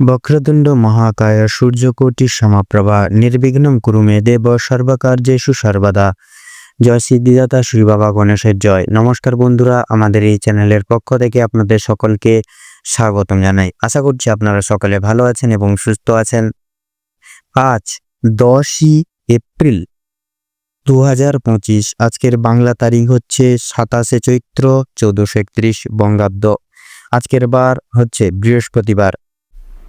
বক্রতুণ্ড মহাকায় সূর্যকোটি সমাপ্রভা নির্বিঘ্নম কুরু মে দেব সর্বকার্যেষু সর্বদা জয় সিদ্ধিদাতা শ্রী বাবা গণেশের জয়। নমস্কার বন্ধুরা, আমাদের এই চ্যানেলের পক্ষ থেকে আপনাদের সকলকে স্বাগতম জানাই। আশা করছি আপনারা সকলে ভালো আছেন এবং সুস্থ আছেন। আজ দশই এপ্রিল দু হাজার পঁচিশ, আজকের বাংলা তারিখ হচ্ছে সাতাশে চৈত্র চৌদ্দশো একত্রিশ বঙ্গাব্দ। আজকের বার হচ্ছে বৃহস্পতিবার।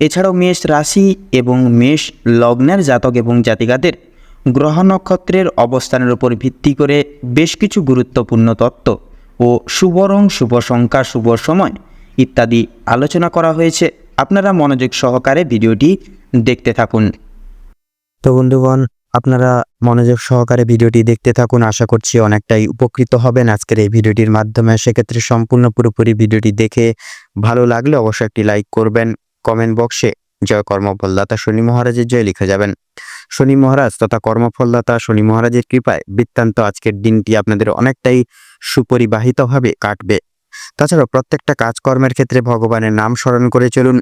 এছাড়াও মেষ রাশি এবং মেষ লগ্নের জাতক এবং জাতিকাদের গ্রহ নক্ষত্রের অবস্থানের উপর ভিত্তি করে বেশ কিছু গুরুত্বপূর্ণ তত্ত্ব ও শুভ রং শুভ সংখ্যা, শুভ সময় ইত্যাদি আলোচনা করা হয়েছে। আপনারা মনোযোগ সহকারে ভিডিওটি দেখতে থাকুন। তো বন্ধুগণ, আপনারা মনোযোগ সহকারে ভিডিওটি দেখতে থাকুন। আশা করছি অনেকটাই উপকৃত হবেন আজকের এই ভিডিওটির মাধ্যমে। সেক্ষেত্রে সম্পূর্ণ পুরোপুরি ভিডিওটি দেখে ভালো লাগলে অবশ্যই একটি লাইক করবেন। কমেন্ট বক্সে জয় কর্মফলদাতা শনি মহারাজের জয় লিখে যাবেন। শনি মহারাজ তথা কর্মফলদাতা শনি মহারাজের কৃপায় বৃত্তান্ত আজকের দিনটি আপনাদের অনেকটাই সুপরিবাহিতভাবে কাটবে। তাছাড়াও প্রত্যেকটা কাজকর্মের ক্ষেত্রে ভগবানের নাম স্মরণ করে চলুন।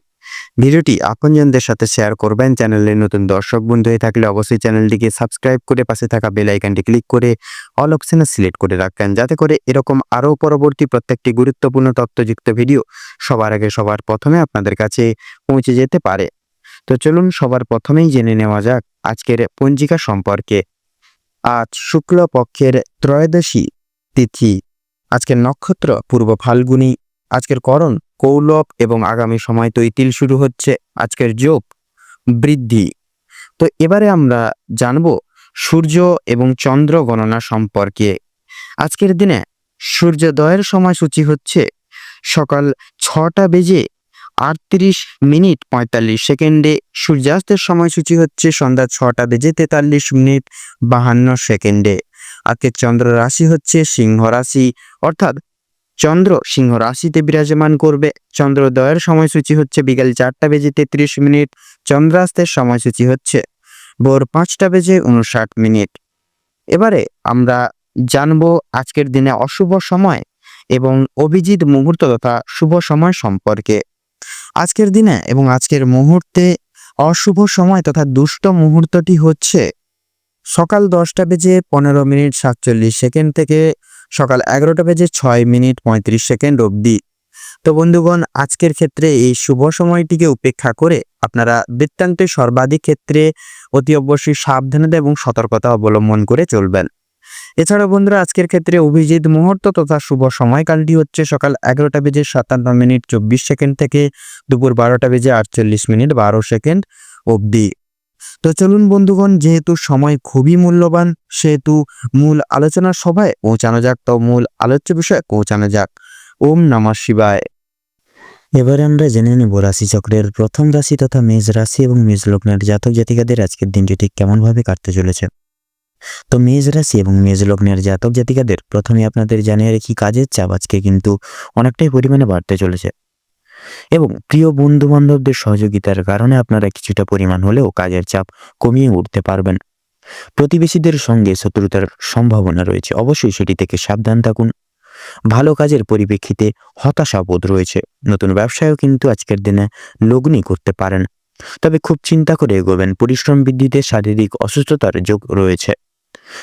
ভিডিওটি আপনজনদের সাথে শেয়ার করবেন। চ্যানেলের নতুন দর্শক বন্ধু হয়ে থাকলে অবশ্যই চ্যানেলটিকে সাবস্ক্রাইব করে পাশে থাকা বেল আইকনটি ক্লিক করে অল অপশনে সিলেক্ট করে রাখবেন। যাতে করে এরকম আরও পরবর্তী প্রত্যেকটি গুরুত্বপূর্ণ তথ্যযুক্ত ভিডিও সবার আগে সবার প্রথমে আপনাদের কাছে পৌঁছে যেতে পারে। তো চলুন সবার প্রথমেই জেনে নেওয়া যাক আজকের পঞ্জিকা সম্পর্কে। আজ শুক্ল পক্ষের ত্রয়োদশী তিথি, আজকের নক্ষত্র পূর্ব ফাল্গুনী, আজকের করণ কৌলব এবং আগামী সময় তৈতিল শুরু হচ্ছে, আজকের যোগ বৃদ্ধি। তো এবারে আমরা জানব সূর্য এবং চন্দ্র গণনা সম্পর্কে। আজকের দিনে সূর্যোদয়ের সময়সূচি হচ্ছে সকাল ছটা বেজে আটত্রিশ মিনিট পঁয়তাল্লিশ সেকেন্ডে। সূর্যাস্তের সময়সূচি হচ্ছে সন্ধ্যা ছটা বেজে তেতাল্লিশ মিনিট বাহান্ন সেকেন্ডে। আজকের চন্দ্র রাশি হচ্ছে সিংহ রাশি, অর্থাৎ চন্দ্র সিংহ রাশিতে বিরাজমান করবে। চন্দ্রোদয়ের সময়সূচি হচ্ছে বিকাল চারটা বেজে তেত্রিশ মিনিট, চন্দ্রাস্তের সময়সূচি হচ্ছে ভোর পাঁচটা বেজে উনষাট মিনিট। এবারে আমরা জানব আজকের দিনে অশুভ সময় এবং অভিজিৎ মুহূর্ত তথা শুভ সময় সম্পর্কে। আজকের দিনে এবং আজকের মুহূর্তে অশুভ সময় তথা দুষ্ট মুহূর্তটি হচ্ছে সকাল দশটা বেজে পনেরো মিনিট সাতচল্লিশ সেকেন্ড থেকে সকাল এগারোটা বেজে ছয় মিনিট পঁয়ত্রিশ সেকেন্ড অবধি। তো বন্ধুগণ, আজকের ক্ষেত্রে এই শুভ সময়টিকে উপেক্ষা করে আপনারা বৃত্তান্তের সর্বাধিক ক্ষেত্রে অতি অবশ্যই সাবধানতা এবং সতর্কতা অবলম্বন করে চলবেন। এছাড়া বন্ধুরা, আজকের ক্ষেত্রে অভিজিৎ মুহূর্ত তথা শুভ সময়কালটি হচ্ছে সকাল এগারোটা বেজে সাতান্ন মিনিট চব্বিশ সেকেন্ড থেকে দুপুর বারোটা বেজে আটচল্লিশ মিনিট বারো সেকেন্ড অবধি। তো চলুন বন্ধুগণ, যেহেতু সময় খুবই মূল্যবান, সেহেতু মূল আলোচনা সভায় পৌঁছানো যাক। তো মূল আলোচ্য বিষয়ে পৌঁছানো যাক। ওম নমঃ শিবায়। এবারে আমরা জেনে নেব রাশিচক্রের প্রথম রাশি তথা মেষ রাশি এবং মেষ লগ্নের জাতক জাতিকাদের আজকের দিনটি ঠিক কেমনভাবে কাটতে চলেছে। তো মেষ রাশি এবং মেষ লগ্নের জাতক জাতিকাদের প্রথমে আপনাদের জানিয়ে রাখি, কাজের চাপ আজকে কিন্তু অনেকটাই পরিমাণে বাড়তে চলেছে। এবং প্রিয় বন্ধু বান্ধবদের সহযোগিতার কারণে আপনারা কিছুটা পরিমাণ হলেও কাজের চাপ কমিয়ে উঠতে পারবেন। প্রতিবেশীদের সঙ্গে শত্রুতার সম্ভাবনা রয়েছে, অবশ্যই সেটি থেকে সাবধান থাকুন। ভালো কাজের পরিপ্রেক্ষিতে হতাশাবোধ রয়েছে। নতুন ব্যবসায়ও কিন্তু আজকের দিনে লগ্নি করতে পারেন। তবে খুব চিন্তা করে এগোবেন, পরিশ্রম বৃদ্ধিতে শারীরিক অসুস্থতার যোগ রয়েছে।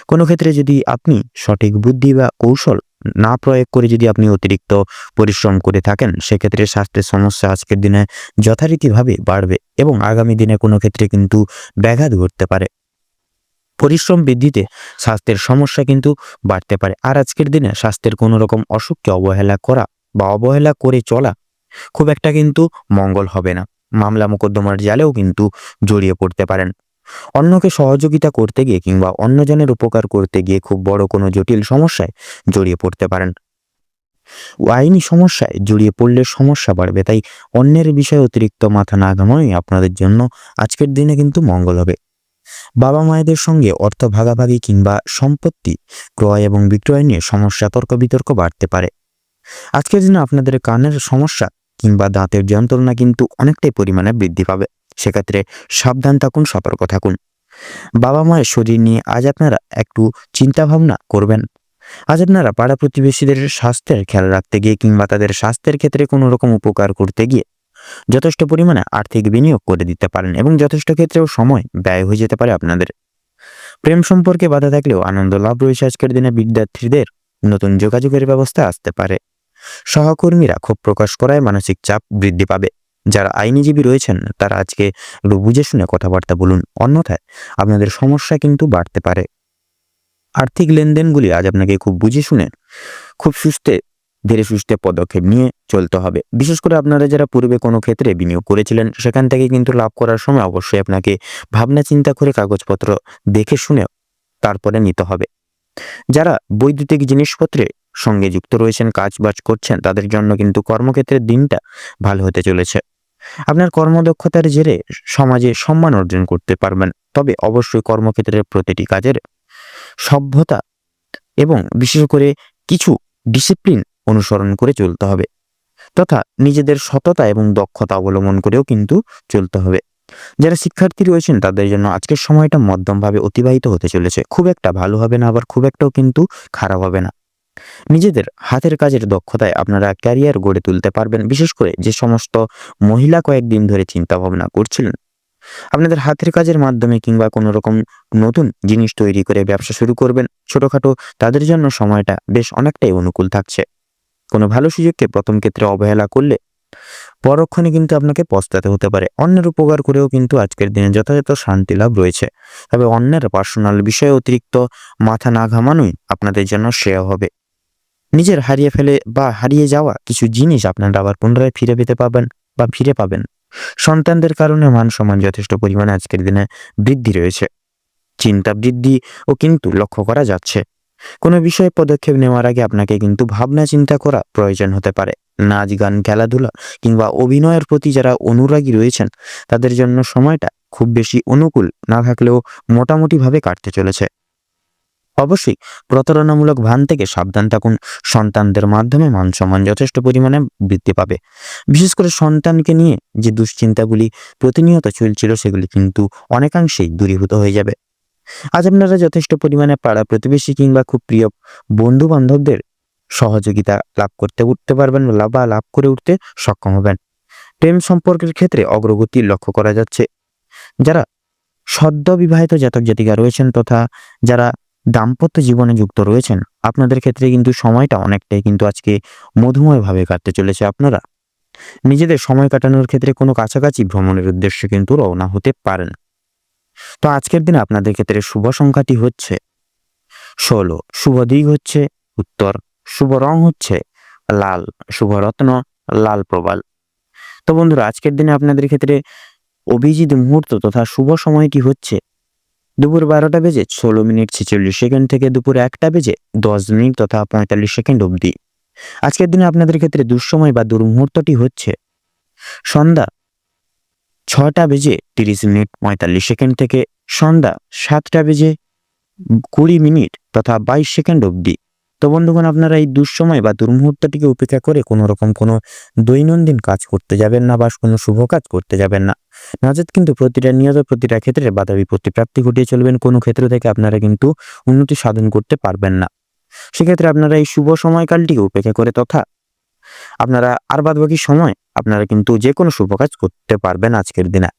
কোনো ক্ষেত্রে যদি আপনি সঠিক বুদ্ধি বা কৌশল না প্রয়োগ করে যদি আপনি অতিরিক্ত পরিশ্রম করে থাকেন, সেক্ষেত্রে স্বাস্থ্যের সমস্যা আজকের দিনে যথারীতিভাবে বাড়বে এবং আগামী দিনে কোনো ক্ষেত্রে কিন্তু ব্যাঘাত ঘটতে পারে। পরিশ্রম বৃদ্ধিতে স্বাস্থ্যের সমস্যা কিন্তু বাড়তে পারে। আর আজকের দিনে স্বাস্থ্যের কোনো রকম অসুখকে অবহেলা করা বা অবহেলা করে চলা খুব একটা কিন্তু মঙ্গল হবে না। মামলা মোকদ্দমার জালেও কিন্তু জড়িয়ে পড়তে পারেন। অন্যকে সহযোগিতা করতে গিয়ে কিংবা অন্যজনের উপকার করতে গিয়ে খুব বড় কোনো জটিল সমস্যায় জড়িয়ে পড়তে পারেন। আইনি সমস্যায় জড়িয়ে পড়লে সমস্যা বাড়বে, তাই অন্যের বিষয়ে অতিরিক্ত মাথা না ঘামানোই আপনাদের জন্য আজকের দিনে কিন্তু মঙ্গল হবে। বাবা মায়েদের সঙ্গে অর্থ ভাগাভাগি কিংবা সম্পত্তি ক্রয় এবং বিক্রয় নিয়ে সমস্যা তর্ক বিতর্ক বাড়তে পারে। আজকের দিনে আপনাদের কানের সমস্যা কিংবা দাঁতের যন্ত্রণা কিন্তু অনেকটাই পরিমাণে বৃদ্ধি পাবে। সেক্ষেত্রে সাবধান থাকুন, সতর্ক থাকুন। বাবা মায়ের শরীর নিয়ে আজ আপনারা একটু চিন্তা ভাবনা করবেন। আজ আপনারা পাড়া প্রতিবেশীদের স্বাস্থ্যের খেয়াল রাখতে গিয়ে কিংবা তাদের স্বাস্থ্যের ক্ষেত্রে কোনো রকম উপকার করতে গিয়ে যথেষ্ট পরিমাণে আর্থিক বিনিয়োগ করে দিতে পারেন এবং যথেষ্ট ক্ষেত্রেও সময় ব্যয় হয়ে যেতে পারে আপনাদের। প্রেম সম্পর্কে বাধা থাকলেও আনন্দ লাভ রয়েছে আজকের দিনে বিদ্যার্থীদের। নতুন যোগাযোগের ব্যবস্থা আসতে পারে। সহকর্মীরা ক্ষোভ প্রকাশ করায় মানসিক চাপ বৃদ্ধি পাবে। যারা আইনজীবী রয়েছেন, তারা আজকে একটু বুঝে শুনে কথাবার্তা বলুন। অন্যথায় আপনাদের সমস্যা কিন্তু বাড়তে পারে। আর্থিক লেনদেনগুলি আজ আপনাকে খুব বুঝে শুনে, খুব সুস্থে, ধীরে সুস্থে পদক্ষেপ নিয়ে চলতে হবে। বিশেষ করে আপনারা যারা পূর্বে কোনো ক্ষেত্রে বিনিয়োগ করেছিলেন, সেখান থেকে কিন্তু লাভ করার সময় অবশ্যই আপনাকে ভাবনা চিন্তা করে কাগজপত্র দেখে শুনে তারপরে নিতে হবে। যারা বৈদ্যুতিক জিনিসপত্রে সঙ্গে যুক্ত রয়েছেন, কাজ বাজ করছেন, তাদের জন্য কিন্তু কর্মক্ষেত্রের দিনটা ভালো হতে চলেছে। আপনার কর্মদক্ষতার জেরে সমাজে সম্মান অর্জন করতে পারবেন। তবে অবশ্যই কর্মক্ষেত্রের প্রতিটি কাজের সভ্যতা এবং বিশেষ করে কিছু ডিসিপ্লিন অনুসরণ করে চলতে হবে তথা নিজেদের সততা এবং দক্ষতা অবলম্বন করেও কিন্তু চলতে হবে। যারা শিক্ষার্থী রয়েছেন, তাদের জন্য আজকের সময়টা মধ্যমভাবে অতিবাহিত হতে চলেছে। খুব একটা ভালো হবে না, আবার খুব একটাও কিন্তু খারাপ হবে না। নিজেদের হাতের কাজের দক্ষতায় আপনারা ক্যারিয়ার গড়ে তুলতে পারবেন, বিশেষ করে যে সমস্ত মহিলা কয়েকদিন ধরে চিন্তা ভাবনা করছিলেন। আপনাদের হাতের কাজের মাধ্যমে কিংবা কোনো রকম নতুন জিনিস তৈরি করে ব্যবসা শুরু করবেন, ছোটখাটো তাদের জন্য সময়টা বেশ অনেকটাই অনুকূল থাকছে। কোনো ভালো সুযোগকে প্রথম ক্ষেত্রে অবহেলা করলে পরক্ষণে কিন্তু আপনাকে পস্তাতে হতে পারে। অন্যের উপকার করেও কিন্তু আজকের দিনে যথাযথ শান্তি লাভ রয়েছে। তবে অন্যের পার্সোনাল বিষয়ে অতিরিক্ত মাথা না ঘামানোই আপনাদের জন্য শ্রেয় হবে। নিজের হারিয়ে ফেলে বা হারিয়ে যাওয়া কিছু জিনিস আপনারা আবার পুনরায় ফিরে পেতে পাবেন বা ফিরে পাবেন। সন্তানদের কারণে মান সম্মান যথেষ্ট পরিমাণে আজকের দিনে বৃদ্ধি রয়েছে। চিন্তা বৃদ্ধি ও কিন্তু লক্ষ্য করা যাচ্ছে। কোনো বিষয়ে পদক্ষেপ নেওয়ার আগে আপনাকে কিন্তু ভাবনা চিন্তা করা প্রয়োজন হতে পারে। নাচ, গান, খেলাধুলা কিংবা অভিনয়ের প্রতি যারা অনুরাগী রয়েছেন, তাদের জন্য সময়টা খুব বেশি অনুকূল না থাকলেও মোটামুটিভাবে কাটতে চলেছে। অবশ্যই প্রতারণামূলক ভান থেকে সাবধান থাকুন। সন্তানদের মাধ্যমে মান সম্মান যথেষ্ট পরিমাণে বৃদ্ধি পাবে। বিশেষ করে সন্তানকে নিয়ে যে দুশ্চিন্তাগুলি প্রতিনিয়ত চলছিল সেগুলি কিন্তু অনেকাংশেই দূরীভূত হয়ে যাবে। আজ আপনারা যথেষ্ট পরিমাণে পাড়া প্রতিবেশী কিংবা খুব প্রিয় বন্ধু বান্ধবদের সহযোগিতা লাভ করতে উঠতে পারবেন বা লাভ করে উঠতে সক্ষম হবেন। প্রেম সম্পর্কের ক্ষেত্রে অগ্রগতি লক্ষ্য করা যাচ্ছে। যারা সদ্য বিবাহিত জাতক জাতিকা রয়েছেন তথা যারা দাম্পত্য জীবনে যুক্ত রয়েছেন, আপনাদের ক্ষেত্রে কিন্তু সময়টা অনেকটাই কিন্তু আজকে মধুময়ভাবে কাটতে চলেছে আপনারা। নিজেদের সময় কাটানোর ক্ষেত্রে কোনো কাছাকাছি ভ্রমণের উদ্দেশ্যে কিন্তু রওনা হতে পারেন। তো আজকের দিনে আপনাদের ক্ষেত্রে শুভ সংখ্যাটি হচ্ছে ষোলো, শুভ দিক হচ্ছে উত্তর, শুভ রং হচ্ছে লাল, শুভ রত্ন লাল প্রবাল। তো বন্ধুরা, আজকের দিনে আপনাদের ক্ষেত্রে অভিজিৎ মুহূর্ত তথা শুভ সময়টি হচ্ছে দুপুর বারোটা বেজে ষোলো মিনিট ছেচল্লিশ সেকেন্ড থেকে দুপুর একটা বেজে দশ মিনিট তথা পঁয়তাল্লিশ সেকেন্ড অবধি। আজকের দিনে আপনাদের ক্ষেত্রে দুঃসময় বা দুর্মুহূর্তটি হচ্ছে সন্ধ্যা ছটা বেজে তিরিশ মিনিট পঁয়তাল্লিশ সেকেন্ড থেকে সন্ধ্যা সাতটা বেজে কুড়ি মিনিট তথা বাইশ সেকেন্ড অবধি। তো বন্ধুগণ, আপনারা এই দুঃসময় বা দুর্মুহূর্তটিকে উপেক্ষা করে কোনো রকম কোনো দৈনন্দিন কাজ করতে যাবেন না বা কোনো শুভ কাজ করতে যাবেন না। নাজেদ কিন্তু প্রতিটা নিয়ত, প্রতিটা ক্ষেত্রে বাধা বিপত্তি প্রাপ্তি ঘটিয়ে চলবেন। কোনো ক্ষেত্র থেকে আপনারা কিন্তু উন্নতি সাধন করতে পারবেন না। সেক্ষেত্রে আপনারা এই শুভ সময়কালটিকে উপেক্ষা করে তথা আপনারা আর বাদ বাকি সময় আপনারা কিন্তু যে কোনো শুভ কাজ করতে পারবেন আজকের দিনে।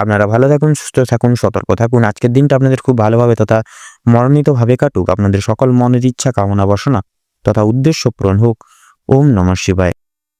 আপনারা ভালো থাকুন, সুস্থ থাকুন, সতর্ক থাকুন। আজকের দিনটা আপনাদের খুব ভালোভাবে তথা মনোনীতভাবে কাটুক। আপনাদের সকল মনের ইচ্ছা কামনা বাসনা তথা উদ্দেশ্য পূরণ হোক। ওম নমঃ শিবায়।